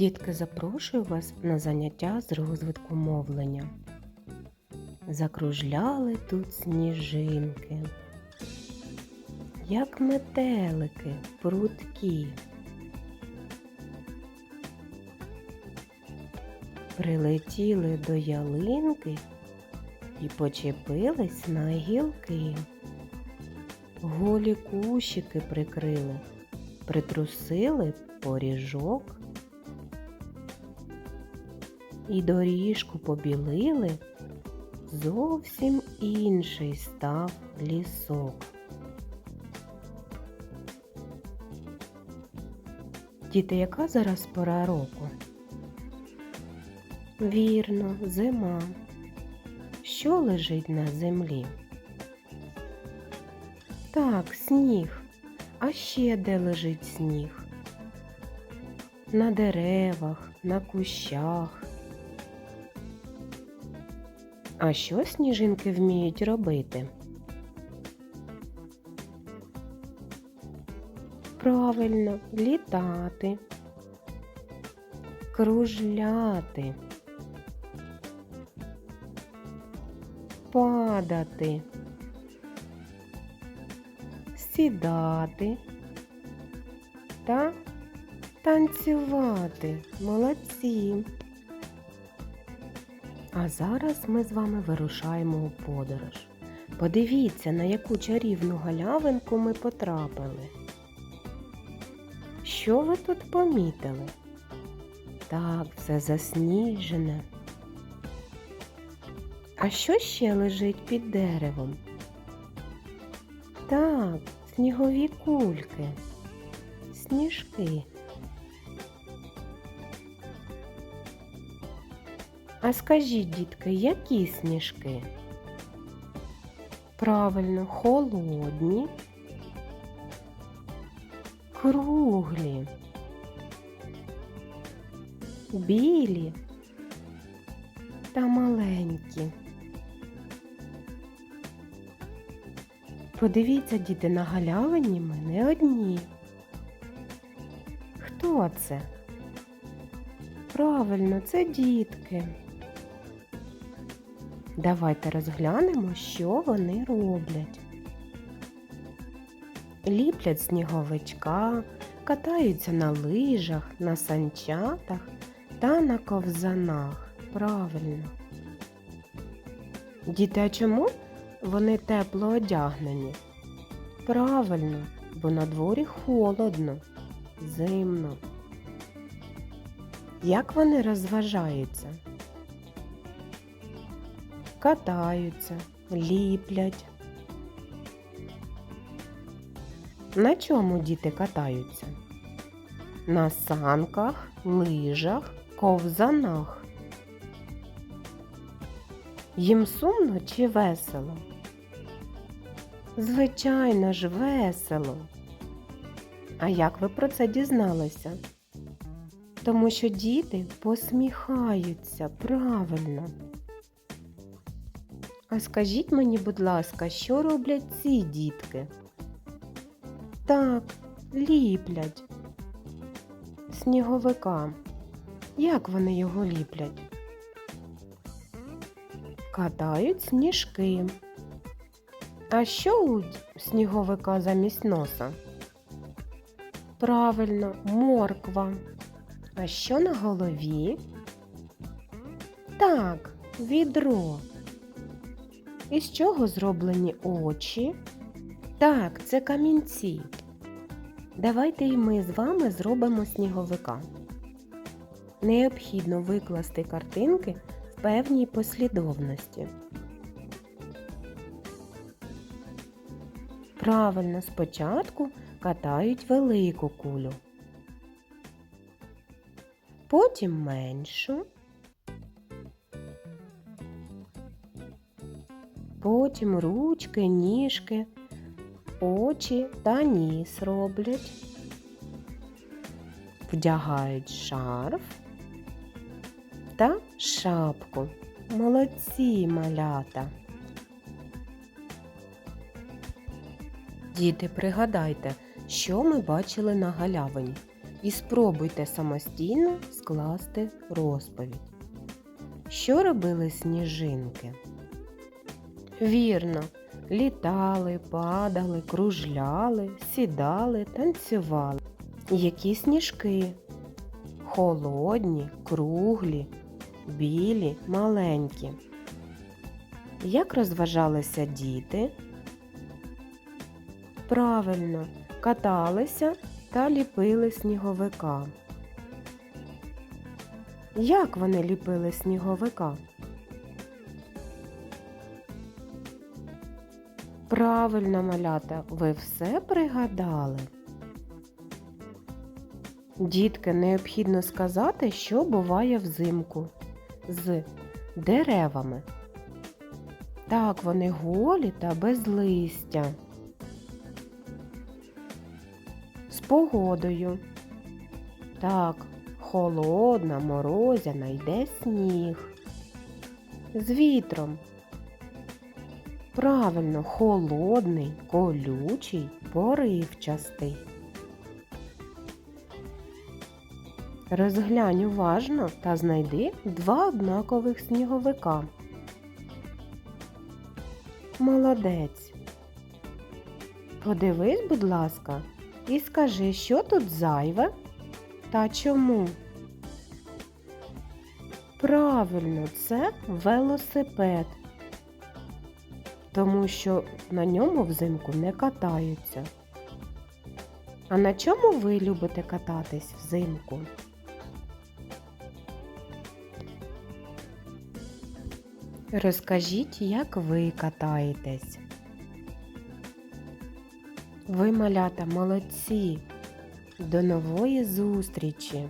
Дітки, запрошую вас на заняття з розвитку мовлення. Закружляли тут сніжинки, як метелики прудкі. Прилетіли до ялинки і почепились на гілки. Голі кущики прикрили, притрусили поріжок і доріжку побілили, зовсім інший став лісок. Діти, яка зараз пора року? Вірно, зима. Що лежить на землі? Так, сніг. А ще де лежить сніг? На деревах, на кущах. А що сніжинки вміють робити? Правильно, літати, кружляти, падати, сідати та танцювати. Молодці! А зараз ми з вами вирушаємо у подорож. Подивіться, на яку чарівну галявинку ми потрапили. Що ви тут помітили? Так, все засніжене. А що ще лежить під деревом? Так, снігові кульки, сніжки. А скажіть, дітки, які сніжки? Правильно, холодні, круглі, білі та маленькі. Подивіться, діти, на галявині ми не одні. Хто це? Правильно, це дітки. Давайте розглянемо, що вони роблять. Ліплять сніговичка, катаються на лижах, на санчатах та на ковзанах. Правильно. Діти, а чому вони тепло одягнені? Правильно, бо на дворі холодно, зимно. Як вони розважаються? Катаються, ліплять. На чому діти катаються? На санках, лижах, ковзанах. Їм сумно чи весело? Звичайно ж, весело. А як ви про це дізналися? Тому що діти посміхаються правильно. А скажіть мені, будь ласка, що роблять ці дітки? Так, ліплять сніговика. Як вони його ліплять? Катають сніжки. А що у сніговика замість носа? Правильно, морква. А що на голові? Так, відро. Із чого зроблені очі? Так, це камінці. Давайте і ми з вами зробимо сніговика. Необхідно викласти картинки в певній послідовності. Правильно, спочатку катають велику кулю, потім меншу, потім ручки, ніжки, очі та ніс роблять, вдягають шарф та шапку. Молодці малята. Діти, пригадайте, що ми бачили на галявині. і спробуйте самостійно скласти розповідь. Що робили сніжинки? Вірно, літали, падали, кружляли, сідали, танцювали. Які сніжки? Холодні, круглі, білі, маленькі. Як розважалися діти? Правильно, каталися та ліпили сніговика. Як вони ліпили сніговика? Правильно, малята, ви все пригадали. Дітки, необхідно сказати, що буває взимку з деревами. Так, вони голі та без листя. З погодою. Так, холодна, морозяна, йде сніг. З вітром. Правильно, холодний, колючий, поривчастий. Розглянь уважно та знайди два однакових сніговика. Молодець. Подивись, будь ласка, і скажи, що тут зайве та чому. Правильно, це велосипед, тому що на ньому взимку не катаються. А на чому ви любите кататись взимку? Розкажіть, як ви катаєтесь. Ви, малята, молодці. До нової зустрічі!